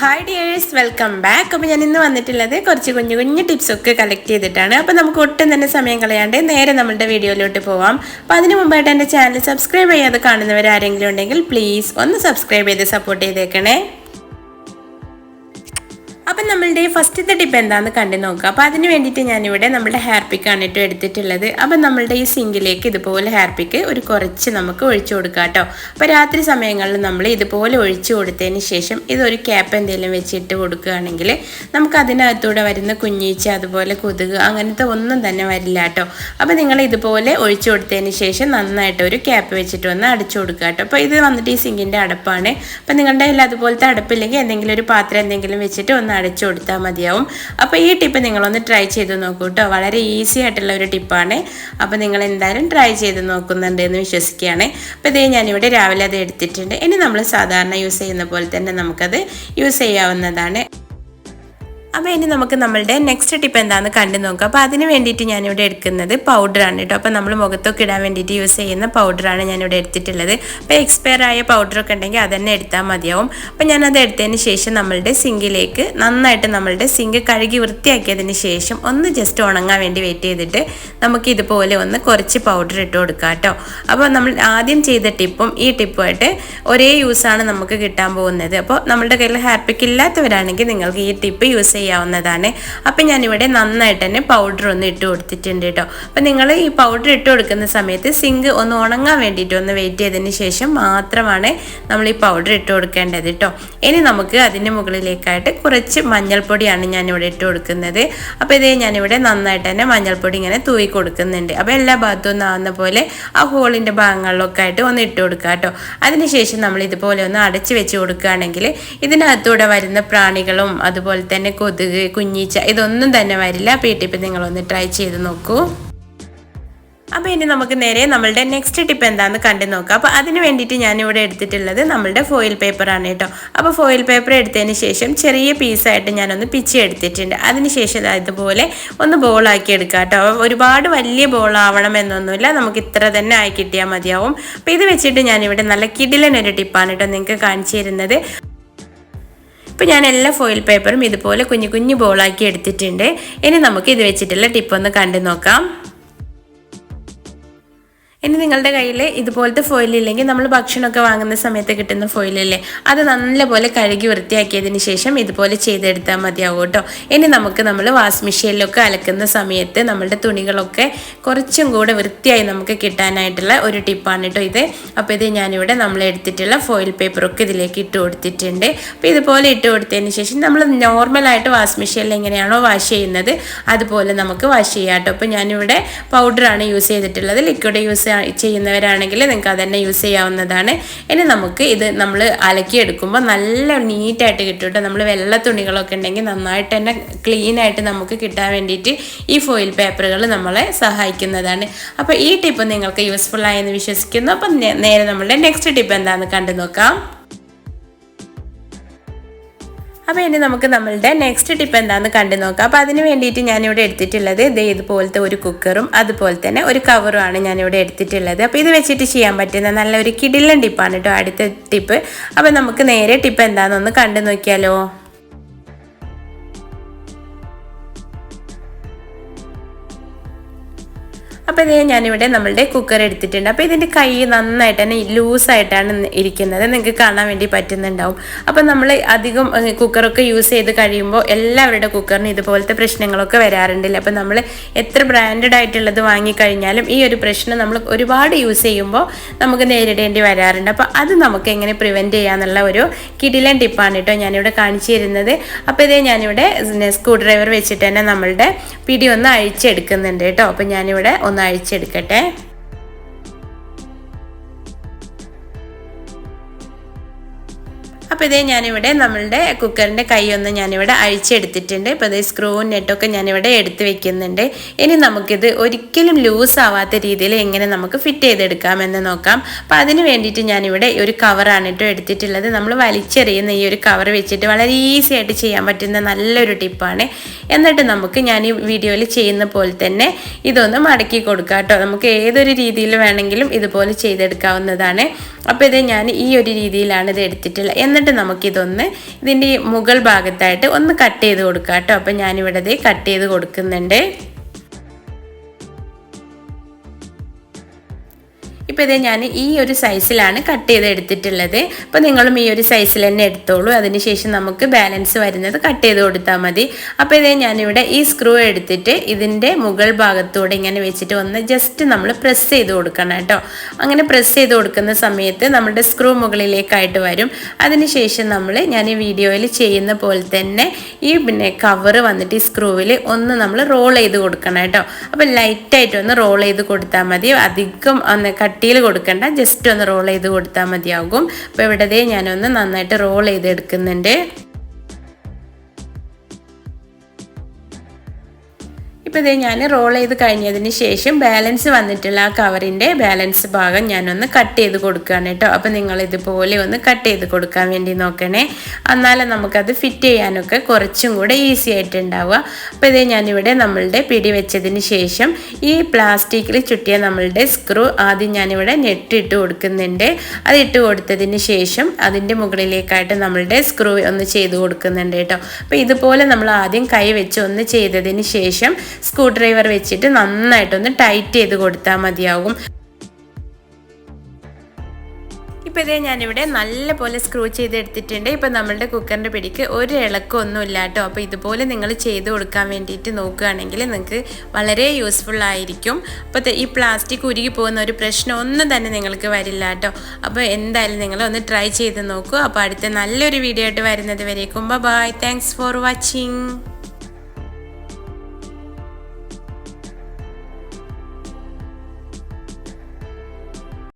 Hi dears welcome back അപ്പോൾ ഞാൻ ഇന്ന് വന്നിട്ടുള്ളത് കുറച്ച് കുഞ്ഞു കുഞ്ഞു ടിപ്സൊക്കെ കളക്ട് ചെയ്തിട്ടാണ്. അപ്പോൾ നമുക്ക് ഒട്ടും തന്നെ സമയം കളയാണ്ട് നേരെ നമ്മളുടെ വീഡിയോയിലോട്ട് പോവാം. അപ്പോൾ അതിന് മുമ്പായിട്ട് എന്റെ ചാനൽ സബ്സ്ക്രൈബ് ചെയ്യാതെ കാണുന്നവരാരെങ്കിലും ഉണ്ടെങ്കിൽ പ്ലീസ് ഒന്ന് സബ്സ്ക്രൈബ് ചെയ്ത് സപ്പോർട്ട് ചെയ്തേക്കണേ. അപ്പം നമ്മളുടെ ഫസ്റ്റത്തെ ടിപ്പ് എന്താണെന്ന് കണ്ടു നോക്കുക. അപ്പോൾ അതിന് വേണ്ടിയിട്ട് ഞാനിവിടെ നമ്മുടെ ഹെയർ പിക്കാണ് കേട്ടോ എടുത്തിട്ടുള്ളത്. അപ്പം നമ്മളുടെ ഈ സിങ്കിലേക്ക് ഇതുപോലെ ഹെയർ പിക്ക് ഒരു കുറച്ച് നമുക്ക് ഒഴിച്ചു കൊടുക്കാം കേട്ടോ. അപ്പോൾ രാത്രി സമയങ്ങളിൽ നമ്മൾ ഇതുപോലെ ഒഴിച്ചു കൊടുത്തതിന് ശേഷം ഇതൊരു ക്യാപ്പ് എന്തെങ്കിലും വെച്ചിട്ട് കൊടുക്കുകയാണെങ്കിൽ നമുക്ക് അതിനകത്തൂടെ വരുന്ന കുഞ്ഞീച്ച അതുപോലെ കൊതുക് അങ്ങനത്തെ ഒന്നും തന്നെ വരില്ല കേട്ടോ. അപ്പോൾ നിങ്ങൾ ഇതുപോലെ ഒഴിച്ചു കൊടുത്തതിന് ശേഷം നന്നായിട്ട് ഒരു ക്യാപ്പ് വെച്ചിട്ട് വന്ന് അടച്ചു കൊടുക്കുക കേട്ടോ. അപ്പോൾ ഇത് വന്നിട്ട് ഈ സിങ്കിന്റെ അടപ്പാണ്. അപ്പോൾ നിങ്ങളുടെ കയ്യിൽ അതുപോലത്തെ അടപ്പില്ലെങ്കിൽ എന്തെങ്കിലും ഒരു പാത്രം എന്തെങ്കിലും വെച്ചിട്ട് ഒന്ന് അടച്ചു കൊടുത്താൽ മതിയാവും. അപ്പോൾ ഈ ടിപ്പ് നിങ്ങളൊന്ന് ട്രൈ ചെയ്ത് നോക്കൂ കേട്ടോ വളരെ ഈസി ആയിട്ടുള്ള ഒരു ടിപ്പാണ് അപ്പോൾ നിങ്ങൾ എന്തായാലും ട്രൈ ചെയ്ത് നോക്കുന്നുണ്ട് എന്ന് വിശ്വസിക്കുകയാണ്. അപ്പോൾ ഇതേ ഞാനിവിടെ രാവിലെ അത് എടുത്തിട്ടുണ്ട്. ഇനി നമ്മൾ സാധാരണ യൂസ് ചെയ്യുന്ന പോലെ തന്നെ നമുക്കത് യൂസ് ചെയ്യാവുന്നതാണ്. അപ്പോൾ ഇനി നമുക്ക് നമ്മളുടെ നെക്സ്റ്റ് ടിപ്പ് എന്താണെന്ന് കണ്ടു നോക്കാം. അപ്പോൾ അതിന് വേണ്ടിയിട്ട് ഞാനിവിടെ എടുക്കുന്നത് പൗഡറാണ് കേട്ടോ. അപ്പോൾ നമ്മൾ മുഖത്തൊക്കെ ഇടാൻ വേണ്ടിയിട്ട് യൂസ് ചെയ്യുന്ന പൗഡറാണ് ഞാനിവിടെ എടുത്തിട്ടുള്ളത്. അപ്പോൾ എക്സ്പയർ ആയ പൗഡറൊക്കെ ഉണ്ടെങ്കിൽ അതന്നെ തന്നെ എടുത്താൽ മതിയാവും. അപ്പോൾ ഞാനത് എടുത്തതിന് ശേഷം നമ്മളുടെ സിങ്കിലേക്ക് നന്നായിട്ട് നമ്മളുടെ സിങ്ക് കഴുകി വൃത്തിയാക്കിയതിന് ശേഷം ഒന്ന് ജസ്റ്റ് ഉണങ്ങാൻ വേണ്ടി വെയിറ്റ് ചെയ്തിട്ട് നമുക്ക് ഇതുപോലെ ഒന്ന് കുറച്ച് പൗഡർ ഇട്ട് കൊടുക്കാം കേട്ടോ. അപ്പോൾ നമ്മൾ ആദ്യം ചെയ്ത ടിപ്പും ഈ ടിപ്പുമായിട്ട് ഒരേ യൂസാണ് നമുക്ക് കിട്ടാൻ പോകുന്നത്. അപ്പോൾ നമ്മുടെ കയ്യിൽ ഹാർപ്പിക്ക് പിക്ക് ഇല്ലാത്തവരാണെങ്കിൽ നിങ്ങൾക്ക് ഈ ടിപ്പ് യൂസ് ചെയ്യാവുന്നതാണ്. അപ്പം ഞാനിവിടെ നന്നായിട്ട് തന്നെ പൗഡർ ഒന്ന് ഇട്ട് കൊടുത്തിട്ടുണ്ട് കേട്ടോ. അപ്പം നിങ്ങൾ ഈ പൗഡർ ഇട്ട് കൊടുക്കുന്ന സമയത്ത് സിങ്ക് ഒന്ന് ഉണങ്ങാൻ വേണ്ടിയിട്ട് ഒന്ന് വെയിറ്റ് ചെയ്തതിന് ശേഷം മാത്രമാണ് നമ്മൾ ഈ പൗഡർ ഇട്ട് കൊടുക്കേണ്ടത് കേട്ടോ. ഇനി നമുക്ക് അതിന്റെ മുകളിലേക്കായിട്ട് കുറച്ച് മഞ്ഞൾപ്പൊടിയാണ് ഞാനിവിടെ ഇട്ട് കൊടുക്കുന്നത്. അപ്പോൾ ഇതേ ഞാനിവിടെ നന്നായിട്ട് തന്നെ മഞ്ഞൾപ്പൊടി ഇങ്ങനെ തൂവി കൊടുക്കുന്നുണ്ട്. അപ്പോൾ എല്ലാ ഭാഗത്തും ഒന്ന് ആവുന്ന പോലെ ആ ഹോളിന്റെ ഭാഗങ്ങളിലൊക്കെ ആയിട്ട് ഒന്ന് ഇട്ട് കൊടുക്കുക കേട്ടോ. അതിനുശേഷം നമ്മൾ ഇതുപോലെ ഒന്ന് അടച്ചു വെച്ച് കൊടുക്കുകയാണെങ്കിൽ ഇതിനകത്തൂടെ വരുന്ന പ്രാണികളും അതുപോലെ തന്നെ കൊതുക് കുഞ്ഞീച്ച ഇതൊന്നും തന്നെ വരില്ല. അപ്പോൾ ഈ നിങ്ങളൊന്ന് ട്രൈ ചെയ്ത് നോക്കൂ. അപ്പോൾ ഇനി നമുക്ക് നേരെ നമ്മളുടെ നെക്സ്റ്റ് ടിപ്പ് എന്താണെന്ന് കണ്ടു നോക്കാം. അപ്പോൾ അതിന് വേണ്ടിയിട്ട് ഞാനിവിടെ എടുത്തിട്ടുള്ളത് നമ്മളുടെ ഫോയിൽ പേപ്പറാണ് കേട്ടോ. അപ്പോൾ ഫോയിൽ പേപ്പർ എടുത്തതിന് ശേഷം ചെറിയ പീസായിട്ട് ഞാനൊന്ന് പിച്ചി എടുത്തിട്ടുണ്ട്. അതിന് ശേഷം ഇതുപോലെ ഒന്ന് ബോളാക്കി എടുക്കാം കേട്ടോ. ഒരുപാട് വലിയ എന്നൊന്നുമില്ല. നമുക്ക് ഇത്ര തന്നെ ആയി കിട്ടിയാൽ മതിയാവും. അപ്പോൾ ഇത് വെച്ചിട്ട് ഞാനിവിടെ നല്ല കിടിലനൊരു ടിപ്പാണ് കേട്ടോ നിങ്ങൾക്ക് കാണിച്ചു തരുന്നത്. ഇപ്പം ഞാൻ എല്ലാ ഫോയിൽ പേപ്പറും ഇതുപോലെ കുഞ്ഞു കുഞ്ഞു ബോളാക്കി എടുത്തിട്ടുണ്ട്. ഇനി നമുക്ക് ഇത് വെച്ചിട്ടുള്ള ടിപ്പൊന്ന് കണ്ടു നോക്കാം. ഇനി നിങ്ങളുടെ കയ്യിൽ ഇതുപോലത്തെ ഫോയിൽ ഇല്ലെങ്കിൽ നമ്മൾ ഭക്ഷണമൊക്കെ വാങ്ങുന്ന സമയത്ത് കിട്ടുന്ന ഫോയിലല്ലേ അത് നല്ലപോലെ കഴുകി വൃത്തിയാക്കിയതിന് ശേഷം ഇതുപോലെ ചെയ്തെടുത്താൽ മതിയാവും കേട്ടോ. ഇനി നമുക്ക് നമ്മൾ വാഷ് മെഷീനിലൊക്കെ അലക്കുന്ന സമയത്ത് നമ്മളുടെ തുണികളൊക്കെ കുറച്ചും കൂടെ വൃത്തിയായി നമുക്ക് കിട്ടാനായിട്ടുള്ള ഒരു ടിപ്പാണ് കേട്ടോ ഇത്. അപ്പോൾ ഇത് ഞാനിവിടെ നമ്മൾ എടുത്തിട്ടുള്ള ഫോയിൽ പേപ്പറൊക്കെ ഇതിലേക്ക് ഇട്ട് കൊടുത്തിട്ടുണ്ട്. അപ്പോൾ ഇതുപോലെ ഇട്ട് കൊടുത്തതിന് ശേഷം നമ്മൾ നോർമലായിട്ട് വാഷ് മെഷീനിൽ എങ്ങനെയാണോ വാഷ് ചെയ്യുന്നത് അതുപോലെ നമുക്ക് വാഷ് ചെയ്യാം കേട്ടോ. അപ്പോൾ ഞാനിവിടെ പൗഡറാണ് യൂസ് ചെയ്തിട്ടുള്ളത്. ലിക്വിഡ് യൂസ് ചെയ്യുന്നവരാണെങ്കിൽ നിങ്ങൾക്ക് അത് തന്നെ യൂസ് ചെയ്യാവുന്നതാണ്. ഇനി നമുക്ക് ഇത് നമ്മൾ അലക്കിയെടുക്കുമ്പോൾ നല്ല നീറ്റായിട്ട് കിട്ടും നമ്മൾ വെള്ള തുണികളൊക്കെ ഉണ്ടെങ്കിൽ നന്നായിട്ട് തന്നെ ക്ലീൻ ആയിട്ട് നമുക്ക് കിട്ടാൻ വേണ്ടിയിട്ട് ഈ ഫോയിൽ പേപ്പറുകൾ നമ്മളെ സഹായിക്കുന്നതാണ്. അപ്പോൾ ഈ ടിപ്പ് നിങ്ങൾക്ക് യൂസ്ഫുൾ ആയെന്ന് വിശ്വസിക്കുന്നു. അപ്പം നേരെ നമ്മളുടെ നെക്സ്റ്റ് ടിപ്പ് എന്താണെന്ന് കണ്ടു നോക്കാം അപ്പോൾ ഇനി നമുക്ക് നമ്മളുടെ നെക്സ്റ്റ് ടിപ്പ് എന്താണെന്ന് കണ്ടു നോക്കാം. അപ്പോൾ അതിന് വേണ്ടിയിട്ട് ഞാനിവിടെ എടുത്തിട്ടുള്ളത് ഇതേ ഇതുപോലത്തെ ഒരു കുക്കറും അതുപോലെ തന്നെ ഒരു കവറുമാണ് ഞാനിവിടെ എടുത്തിട്ടുള്ളത്. അപ്പോൾ ഇത് വെച്ചിട്ട് ചെയ്യാൻ പറ്റുന്ന നല്ലൊരു കിടിലൻ ടിപ്പാണ് കേട്ടോ അടുത്ത ടിപ്പ് അപ്പോൾ നമുക്ക് നേരെ ടിപ്പ് എന്താണെന്നൊന്ന് കണ്ടു നോക്കിയാലോ. അപ്പോൾ ഇതേ ഞാനിവിടെ നമ്മളുടെ കുക്കർ എടുത്തിട്ടുണ്ട്. അപ്പോൾ ഇതിന്റെ കൈ നന്നായിട്ട് തന്നെ ലൂസായിട്ടാണ് ഇരിക്കുന്നത്. നിങ്ങൾക്ക് കാണാൻ വേണ്ടി പറ്റുന്നുണ്ടാവും. അപ്പോൾ നമ്മൾ അധികം കുക്കറൊക്കെ യൂസ് ചെയ്ത് കഴിയുമ്പോൾ എല്ലാവരുടെ കുക്കറിന് ഇതുപോലത്തെ പ്രശ്നങ്ങളൊക്കെ വരാറുണ്ടല്ലോ? അപ്പോൾ നമ്മൾ എത്ര ബ്രാൻഡഡ് ആയിട്ടുള്ളത് വാങ്ങിക്കഴിഞ്ഞാലും ഈ ഒരു പ്രശ്നം നമ്മൾ ഒരുപാട് യൂസ് ചെയ്യുമ്പോൾ നമുക്ക് നേരിടേണ്ടി വരാറുണ്ട്. അപ്പോൾ അത് നമുക്ക് എങ്ങനെ പ്രിവെന്റ് ചെയ്യാന്നുള്ള ഒരു കിടിലൻ ടിപ്പാണ് കേട്ടോ ഞാനിവിടെ കാണിച്ചു തരുന്നത്. അപ്പോൾ ഇതേ ഞാനിവിടെ സ്ക്രൂ ഡ്രൈവർ വെച്ചിട്ട് തന്നെ നമ്മളുടെ പിടി ഒന്ന് അഴിച്ചെടുക്കുന്നുണ്ട് കേട്ടോ. അപ്പോൾ ഞാനിവിടെ ഒന്ന് അഴിച്ചെടുക്കട്ടെ അപ്പോൾ ഇതേ ഞാനിവിടെ നമ്മളുടെ കുക്കറിന്റെ കൈ ഒന്ന് ഞാനിവിടെ അഴിച്ചെടുത്തിട്ടുണ്ട്. ഇപ്പോൾ ഇതേ സ്ക്രൂ നെറ്റൊക്കെ ഞാനിവിടെ എടുത്ത് വെക്കുന്നുണ്ട്. ഇനി നമുക്കിത് ഒരിക്കലും ലൂസ് ആവാത്ത രീതിയിൽ എങ്ങനെ നമുക്ക് ഫിറ്റ് ചെയ്തെടുക്കാമെന്ന് നോക്കാം. അപ്പം അതിന് വേണ്ടിയിട്ട് ഞാനിവിടെ ഒരു കവറാണ് കേട്ടോ എടുത്തിട്ടുള്ളത്. നമ്മൾ വലിച്ചെറിയുന്ന ഈ ഒരു കവർ വെച്ചിട്ട് വളരെ ഈസി ആയിട്ട് ചെയ്യാൻ പറ്റുന്ന നല്ലൊരു ടിപ്പാണ് എന്നിട്ട് നമുക്ക് ഞാൻ ഈ വീഡിയോയിൽ ചെയ്യുന്ന പോലെ തന്നെ ഇതൊന്ന് മടക്കി കൊടുക്കാം കേട്ടോ. നമുക്ക് ഏതൊരു രീതിയിൽ വേണമെങ്കിലും ഇതുപോലെ ചെയ്തെടുക്കാവുന്നതാണ്. അപ്പോൾ ഇത് ഞാൻ ഈ ഒരു രീതിയിലാണ് ഇത് എടുത്തിട്ടുള്ളത്. എന്നിട്ട് നമുക്കിതൊന്ന് ഇതിന്റെ മുകൾ ഭാഗത്തായിട്ട് ഒന്ന് കട്ട് ചെയ്ത് കൊടുക്കാം കേട്ടോ അപ്പോൾ ഞാനിവിടെ കട്ട് ചെയ്ത് കൊടുക്കുന്നുണ്ട്. ഇപ്പോൾ ഇത് ഞാൻ ഈ ഒരു സൈസിലാണ് കട്ട് ചെയ്ത് എടുത്തിട്ടുള്ളത്. അപ്പോൾ നിങ്ങളും ഈ ഒരു സൈസിൽ തന്നെ എടുത്തോളൂ. അതിനുശേഷം നമുക്ക് ബാലൻസ് വരുന്നത് കട്ട് ചെയ്ത് കൊടുത്താൽ മതി. അപ്പോൾ ഇത് ഞാനിവിടെ ഈ സ്ക്രൂ എടുത്തിട്ട് ഇതിന്റെ മുകൾ ഭാഗത്തൂടെ ഇങ്ങനെ വെച്ചിട്ട് ഒന്ന് ജസ്റ്റ് നമ്മൾ പ്രസ് ചെയ്ത് കൊടുക്കണം കേട്ടോ. അങ്ങനെ പ്രസ് ചെയ്ത് കൊടുക്കുന്ന സമയത്ത് നമ്മുടെ സ്ക്രൂ മുകളിലേക്കായിട്ട് വരും. അതിനുശേഷം നമ്മൾ ഞാൻ ഈ വീഡിയോയിൽ ചെയ്യുന്ന പോലെ തന്നെ ഈ പിന്നെ കവറ് വന്നിട്ട് ഈ സ്ക്രൂവിൽ ഒന്ന് നമ്മൾ റോൾ ചെയ്ത് കൊടുക്കണം കേട്ടോ. അപ്പോൾ ലൈറ്റായിട്ട് ഒന്ന് റോൾ ചെയ്ത് കൊടുത്താൽ മതി. അധികം ഒന്ന് കട്ടിയിൽ കൊടുക്കണ്ട. ജസ്റ്റ് ഒന്ന് റോൾ ചെയ്ത് കൊടുത്താൽ മതിയാകും. അപ്പോൾ ഇവിടെ ഞാനൊന്ന് നന്നായിട്ട് റോൾ ചെയ്തെടുക്കുന്നുണ്ട്. ഇപ്പോൾ ഇതേ ഞാൻ റോൾ ചെയ്ത് കഴിഞ്ഞതിന് ശേഷം ബാലൻസ് വന്നിട്ടുള്ള ആ കവറിന്റെ ബാലൻസ് ഭാഗം ഞാനൊന്ന് കട്ട് ചെയ്ത് കൊടുക്കുകയാണ് കേട്ടോ. അപ്പോൾ നിങ്ങൾ ഇതുപോലെ ഒന്ന് കട്ട് ചെയ്ത് കൊടുക്കാൻ വേണ്ടി നോക്കണേ. എന്നാലും നമുക്കത് ഫിറ്റ് ചെയ്യാനൊക്കെ കുറച്ചും കൂടെ ഈസി ആയിട്ടുണ്ടാവുക. അപ്പോൾ ഇതേ ഞാനിവിടെ നമ്മളുടെ പിടി വെച്ചതിന് ശേഷം ഈ പ്ലാസ്റ്റിക്കിൽ ചുറ്റിയ നമ്മളുടെ സ്ക്രൂ ആദ്യം ഞാനിവിടെ ഇട്ട് കൊടുക്കുന്നുണ്ട്. അത് ഇട്ട് കൊടുത്തതിന് ശേഷം അതിന്റെ മുകളിലേക്കായിട്ട് നമ്മളുടെ സ്ക്രൂ ഒന്ന് ചെയ്ത് കൊടുക്കുന്നുണ്ട് കേട്ടോ. അപ്പോൾ ഇതുപോലെ നമ്മൾ ആദ്യം കൈ വെച്ച് ഒന്ന് ചെയ്തതിന് ശേഷം സ്ക്രൂ ഡ്രൈവർ വെച്ചിട്ട് നന്നായിട്ടൊന്ന് ടൈറ്റ് ചെയ്ത് കൊടുത്താൽ മതിയാകും. ഇപ്പോൾ ഇതേ ഞാനിവിടെ നല്ലപോലെ സ്ക്രൂ ചെയ്തെടുത്തിട്ടുണ്ട് ഇപ്പോൾ നമ്മളുടെ കുക്കറിന്റെ പിടിക്ക് ഒരു ഇളക്കമൊന്നും ഇല്ലാട്ടോ അപ്പോൾ ഇതുപോലെ നിങ്ങൾ ചെയ്ത് കൊടുക്കാൻ വേണ്ടിയിട്ട് നോക്കുകയാണെങ്കിൽ നിങ്ങൾക്ക് വളരെ യൂസ്ഫുൾ ആയിരിക്കും. അപ്പോൾ ഈ പ്ലാസ്റ്റിക് ഉരുകി പോകുന്ന ഒരു പ്രശ്നം ഒന്നും തന്നെ നിങ്ങൾക്ക് വരില്ല കേട്ടോ അപ്പോൾ എന്തായാലും നിങ്ങൾ ഒന്ന് ട്രൈ ചെയ്ത് നോക്കൂ. അപ്പോൾ അടുത്ത നല്ലൊരു വീഡിയോ ആയിട്ട് വരുന്നത് വരേക്കും. Bye thanks for watching